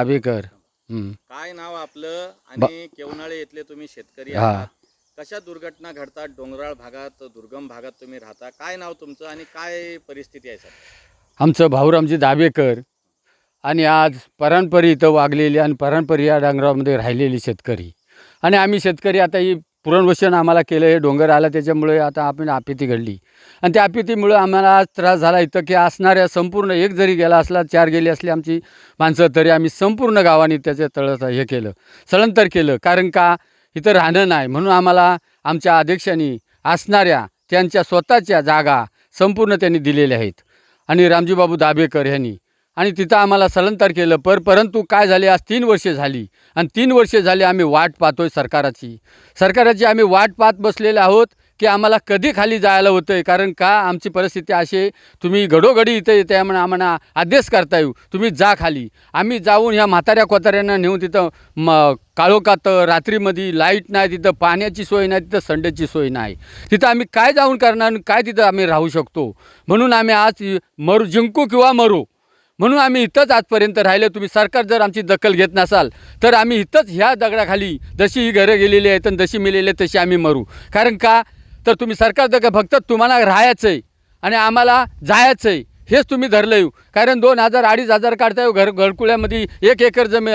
दाबेकर हं. काय नाव आपलं? आणि केवनाळे इथले तुम्ही शेतकरी हा. आहात. कशा दुर्घटना घडतात? डोंगराळ भागात दुर्गम भागात तुम्ही राहता. काय नाव तुमचं आणि काय परिस्थिती आहे सर? आमचं भाऊरामजी दाबेकर आणि आज परांपरी इथं वागलेली आणि परांपरी या डोंगरामध्ये राहिलेली शेतकरी. आणि आम्ही शेतकरी आता ही पुरणभूषण आम्हाला केलं हे डोंगर आला त्याच्यामुळे आता आपण आपिती घडली. आणि त्या आपितीमुळं आम्हाला आज त्रास झाला इथं की असणाऱ्या संपूर्ण एक जरी गेला असला चार गेली असली आमची माणसं तरी आम्ही संपूर्ण गावाने त्याचं तळत हे केलं स्थळांतर केलं. कारण का? इथं राहणं नाही. म्हणून आम्हाला आमच्या अध्यक्षांनी असणाऱ्या त्यांच्या स्वतःच्या जागा संपूर्ण त्यांनी दिलेल्या आहेत. आणि रामजीबाबू दाभेकर यांनी आणि तिथं आम्हाला स्थलांतर केलं. पर परंतु काय झाले? आज तीन वर्षे झाली. आणि तीन वर्षे झाली आम्ही वाट पाहतोय सरकाराची. सरकाराची आम्ही वाट पाहत बसलेले आहोत की आम्हाला कधी खाली जायला होतं आहे कारण का? आमची परिस्थिती अशी आहे, तुम्ही घडोघडी इथं येते म्हणून आम्हाला आदेश करता येऊ तुम्ही जा खाली. आम्ही जाऊन ह्या म्हाताऱ्या कोताऱ्यांना नेऊन तिथं म काळोखात रात्रीमध्ये लाइट नाही तिथं पाण्याची सोय नाही तिथं संडेची सोय नाही. तिथं आम्ही काय जाऊन करणार? काय तिथं आम्ही राहू शकतो? म्हणून आम्ही आज मरू जिंकू किंवा मरू म्हणून आम्ही इथंच आजपर्यंत राहिलो. तुम्ही सरकार जर आमची दखल घेत नसाल तर आम्ही इथंच ह्या दगडाखाली जशी ही घरं गेलेली आहेत आणि जशी मिलेली आहेत तशी आम्ही मरू. कारण का? तर तुम्ही सरकार दखल फक्त तुम्हाला राहायचं आहे आणि आम्हाला जायचं आहे हेच तुम्ही धरलं येऊ कारण दोन हजार अडीच हजार काढता येऊ घर घरकुल्यामध्ये एक एकर जमी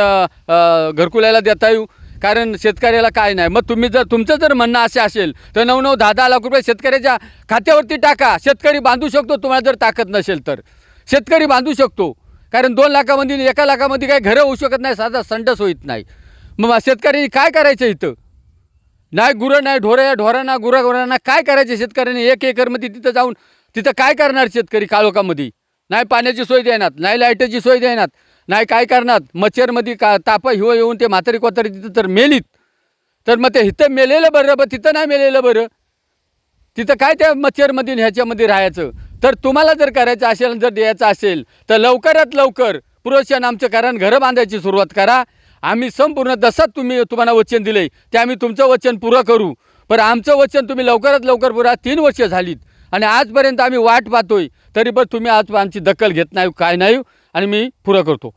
घरकुल्याला देता येऊ. कारण शेतकऱ्याला काय नाही. मग तुम्ही जर तुमचं जर म्हणणं असे असेल तर नऊ नऊ दहा दहा लाख रुपये शेतकऱ्याच्या खात्यावरती टाका. शेतकरी बांधू शकतो तुम्हाला जर ताकद नसेल तर. शेतकरी बांधू शकतो. कारण दोन लाखामध्ये एका लाखामध्ये काही घरं होऊ शकत नाही साधा संडस होत नाही. मग शेतकऱ्यांनी काय करायचं इथं? नाही गुरं नाही ढोरं या ढोरांना गुरा गुरांना काय करायचे शेतकऱ्यांनी? एक एकरमध्ये तिथं जाऊन तिथं काय करणार शेतकरी काळोखामध्ये? नाही पाण्याची सोय देणार नाही लाईटाची सोय देणार नाही काय करणार? मच्छरमध्ये का तापा हिव येऊन ते म्हातारी कोतारी तिथं तर मेलीत. तर मग ते इथं मेलेलं बरं बरं तिथं नाही मेलेलं बरं. तिथं काय त्या मच्छरमध्ये ह्याच्यामध्ये राहायचं? तर तुम्हाला जर करायचं असेल जर द्यायचं असेल तर लवकरात लवकर पुरोशन आमचं कारण घरं बांधायची सुरुवात करा. आम्ही संपूर्ण जसं तुम्ही तुम्हाला वचन दिले ते आम्ही तुमचं वचन पुरं करू. पण आमचं वचन तुम्ही लवकरात लवकर पुरा तीन वर्ष झालीत. आणि आजपर्यंत आम्ही वाट पाहतोय तरी पण तुम्ही आज आमची दखल घेत नाही काय नाही आणि मी पुरं करतो.